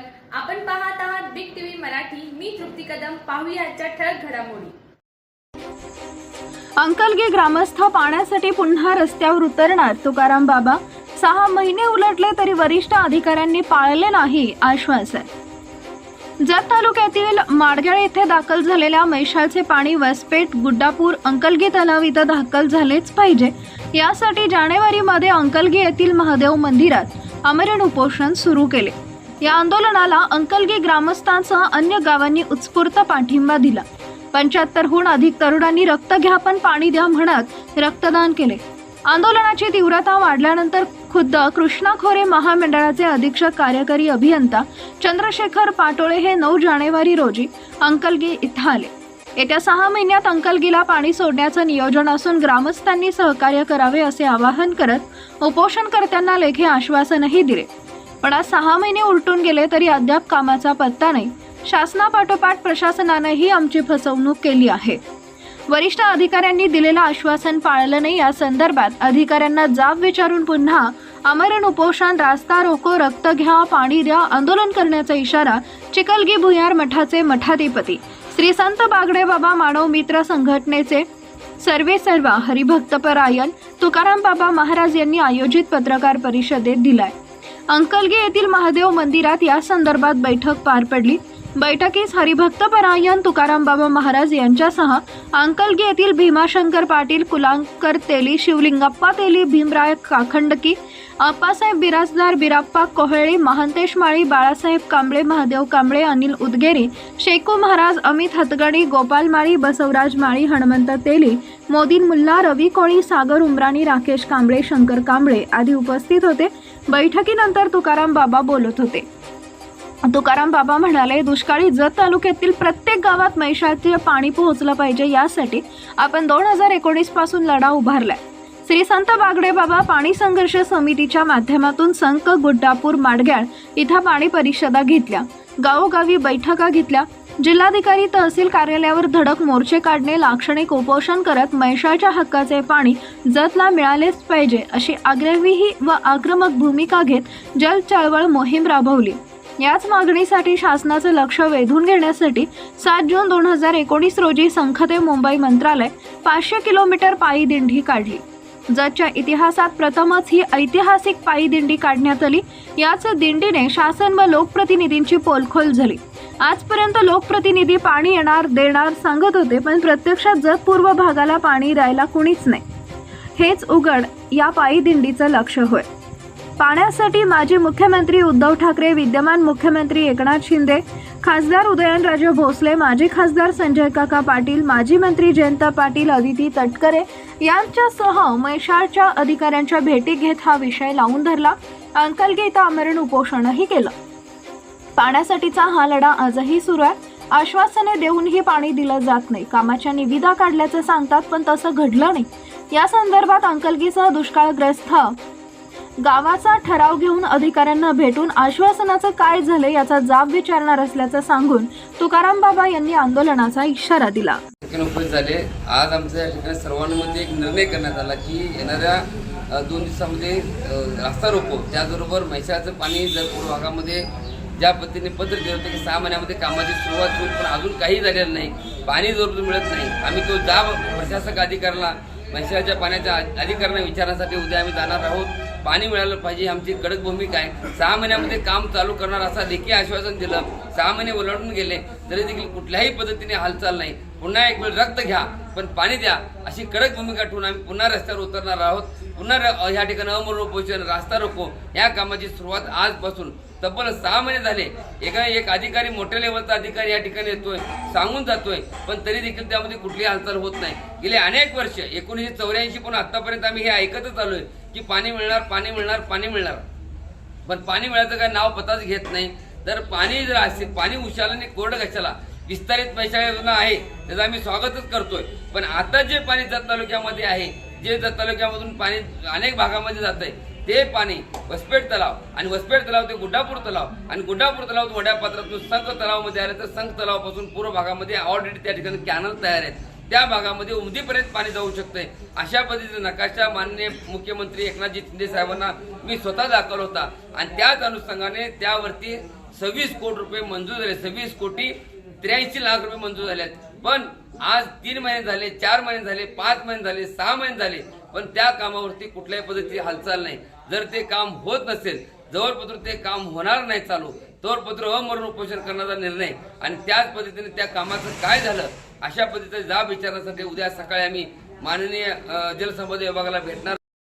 स्वागत आपण पाहत आहात बिग टीव्ही मराठी. मी तृप्ती कदम. पाहूया आजच्या ठळक घडामोडी. अंकलगी ग्रामस्थ पाण्यासाठी पुन्हा रस्त्यावर उतरणार. तुकाराम बाबा सहा महिने उलटले तरी वरिष्ठ अधिकाऱ्यांनी पाळले नाही आश्वासन. जत तालुक्यातील माडगेळ येथे दाखल झालेल्या मैशालचे पाणी वसपेट गुड्डापूर अंकलगी तलाव इथं दाखल झालेच पाहिजे. यासाठी जानेवारीमध्ये अंकलगी येथील महादेव मंदिरात आमरण उपोषण सुरू केले. या आंदोलनाला अंकलगी ग्रामस्थांसह अन्य गावांनी उत्स्फूर्त पाठिंबा दिला. पंच्याहत्तरहून अधिक तरुणांनी रक्त घ्या पण पाणी द्या म्हणत रक्तदान केले. आंदोलनाची तीव्रता वाढल्यानंतर खुद्द कृष्णा खोरे महामंडळाचे अधीक्षक कार्यकारी अभियंता चंद्रशेखर पाटोळे हे नऊ जानेवारी रोजी अंकलगी इथं आले. येत्या सहा महिन्यात अंकलगीला पाणी सोडण्याचं नियोजन असून ग्रामस्थांनी सहकार्य करावे असे आवाहन करत उपोषणकर्त्यांना लेखी आश्वासनही दिले. पण आज सहा महिने उलटून गेले तरी अद्याप कामाचा पत्ता नाही. शासनापाठोपाठ प्रशासनानंही आमची फसवणूक केली आहे. वरिष्ठ अधिकाऱ्यांनी दिलेलं आश्वासन पाळलं नाही या संदर्भात अधिकाऱ्यांना जाब विचारून पुन्हा अमरण उपोषण रास्ता रोको रक्त घ्या पाणी द्या आंदोलन करण्याचा इशारा चिकलगी भुयार मठाचे मठाधिपती श्री संत बागडे बाबा मानव मित्र संघटनेचे सर्वे सर्वा हरिभक्तपरायण तुकाराम बाबा महाराज यांनी आयोजित पत्रकार परिषदेत दिलाय. अंकलगे येथील महादेव मंदिरात या संदर्भात बैठक पार पडली. बैठकीस हरिभक्तपरायण तुकाराम बाबा महाराज यांच्यासह अंकलगे येथील भीमाशंकर पाटील कुलांकर तेली शिवलिंगप्पा तेली भीमराय काखंडकी अप्पासाहेब बिराजदार बिराप्पा कोहळे महांतेश माळी बाळासाहेब कांबळे महादेव कांबळे अनिल उदगेरी शेकू महाराज अमित हतगडी गोपाल माळी बसवराज माळी हनुमंत तेली मोदीन मुल्ला रवी कोळी सागर उमराणी राकेश कांबळे शंकर कांबळे आदी उपस्थित होते. बैठकीनंतर तुकाराम बाबा बोलत होते. तुकाराम बाबा म्हणाले दुष्काळी जत तालुक्यातील प्रत्येक गावात मैशाचे पाणी पोहोचलं पाहिजे यासाठी आपण दोन हजार एकोणीसपासून लढा उभारलाय. श्री संत बागडे बाबा पाणी संघर्ष समितीच्या माध्यमातून संक गुड्डापूर माडग्याळ इथं पाणी परिषदा घेतल्या गावोगावी बैठका घेतल्या जिल्हाधिकारी तहसील कार्यालयावर धडक मोर्चे काढणे लाक्षणिक उपोषण करत मैशाच्या हक्काचे पाणी जतला मिळालेच पाहिजे अशी आग्रही व आक्रमक भूमिका घेत जल चळवळ मोहीम राबवली. याच मागणीसाठी शासनाचं लक्ष वेधून घेण्यासाठी सात जून दोन हजार एकोणीस रोजी संखते मुंबई मंत्रालय पाचशे किलोमीटर पायी दिंडी काढली. जतच्या इतिहासात प्रथमच ही ऐतिहासिक पायी दिंडी काढण्यात आली. याच दिंडीने शासन व लोकप्रतिनिधींची पोलखोल झाली. आजपर्यंत लोकप्रतिनिधी पाणी येणार देणार सांगत होते पण प्रत्यक्षात जत पूर्व भागाला पाणी द्यायला कुणीच नाही. हेच उघड या पायी दिंडीचं लक्ष होय. पाण्यासाठी माजी मुख्यमंत्री उद्धव ठाकरे विद्यमान मुख्यमंत्री एकनाथ शिंदे खासदार उदयनराजे भोसले माजी खासदार संजय काका पाटील माजी मंत्री जयंत पाटील अदिती तटकरे यांच्यासह मैशाळच्या अधिकाऱ्यांच्या भेटी घेत हा विषय लावून धरला. अंकलगे आमरण उपोषणही केलं. पाण्यासाठीचा हा लढा आजही सुरू आहे. आश्वासने देऊनही पाणी दिलं जात नाही. कामाच्या निविदा काढल्याचं सांगतात पण तसं घडलं नाही. या संदर्भात अंकलगीसह दुष्काळग्रस्त गावाचा ठराव घेऊन अधिकाऱ्यांना भेटून आश्वासनाचं काय झालं याचा जाब विचारणार असल्याचं सांगून तुकाराम बाबा यांनी आंदोलनाचा इशारा दिला. उपस्थित झाले. आज आमच्या या ठिकाणी सर्वांमध्ये एक निर्णय करण्यात आला की येणाऱ्या दोन दिवसामध्ये रास्ता रोको. त्याचबरोबर म्हैसाळचं पाणी जर पूर्व भागामध्ये ज्या पद्धतीने पत्र दिलं होतं की सहा महिन्यामध्ये कामाची सुरुवात होईल पण अजून काही झालेलं नाही. पाणी जरूर मिळत नाही. आम्ही तो जाब प्रशासक अधिकाऱ्याला म्हैसाळच्या पाण्याच्या अधिकाऱ्यांना विचारण्यासाठी उद्या आम्ही जाणार आहोत. पाणी मिळालं पाहिजे आमची कडक भूमिका आहे. सहा महिन्यामध्ये काम चालू करणार असा लेखी आश्वासन दिलं. सहा महिने ओलांडून गेले तरी देखील कुठल्याही पद्धतीने हालचाल नाही. पुन्हा एक वेळ रक्त घ्या. पण पाणी द्या अशी कडक भूमिका ठेवून आम्ही पुन्हा रस्त्यावर उतरणार आहोत. पुन्हा र- ह्या ठिकाणी अमरण उपोषण रास्ता रोको. या कामाची सुरुवात आजपासून. तब्बल सहा महिने झाले. एका एक अधिकारी मोठ्या लेवलचा अधिकारी या ठिकाणी येतोय सांगून जातोय. पण तरी देखील त्यामध्ये कुठलीही हालचाल होत नाही. गेले अनेक वर्ष एकोणीसशे चौऱ्याऐंशी पण आतापर्यंत आम्ही हे ऐकतच आलोय की पाणी मिळणार पाणी मिळणार पाणी मिळणार. पण पाणी मिळायचं काय नाव पताच घेत नाही. तर पाणी जर असेल पाणी उशालाने कोरडं कशाला? विस्तारित पैसा योजना आहे त्याचं आम्ही स्वागतच करतोय. पण आता जे पाणी जत तालुक्यामध्ये आहे जे जत तालुक्यामधून पाणी अनेक भागामध्ये जात आहे ते पाणी वसपेट तलाव आणि वसपेट तलाव ते गुड्डापूर तलाव आणि गुड्डापूर तलाव वड्यापात्रातून पात्रातून तलावमध्ये आले तर संघ तलावापासून पूर्व भागामध्ये ऑलरेडी त्या ठिकाणी कॅनल तयार आहेत. त्या भागामध्ये उमदीपर्यंत पाणी जाऊ शकते अशा पद्धतीचा नकाशा माननीय मुख्यमंत्री एकनाथजी शिंदे साहेबांना मी स्वतः दाखल होता आणि त्याच अनुषंगाने त्यावरती सव्वीस कोटी रुपये मंजूर झाले. सव्वीस कोटी त्र्याऐंशी लाख रुपये मंजूर झाले आहेत. पण आज तीन महिने झाले चार महिने झाले पाच महिने झाले सहा महिने झाले पण त्या कामावरती कुठल्याही पद्धतीची हालचाल नाही जर ते काम होत नसेल जवळपत्र ते काम होणार नाही चालू तोरपत्र अमरण उपोषण करण्याचा निर्णय आणि त्याच पद्धतीने त्या कामाचं काय झालं अशा पद्धतीचा जाब विचारण्यासाठी उद्या सकाळी आम्ही माननीय जलसंपदा विभागाला भेटणार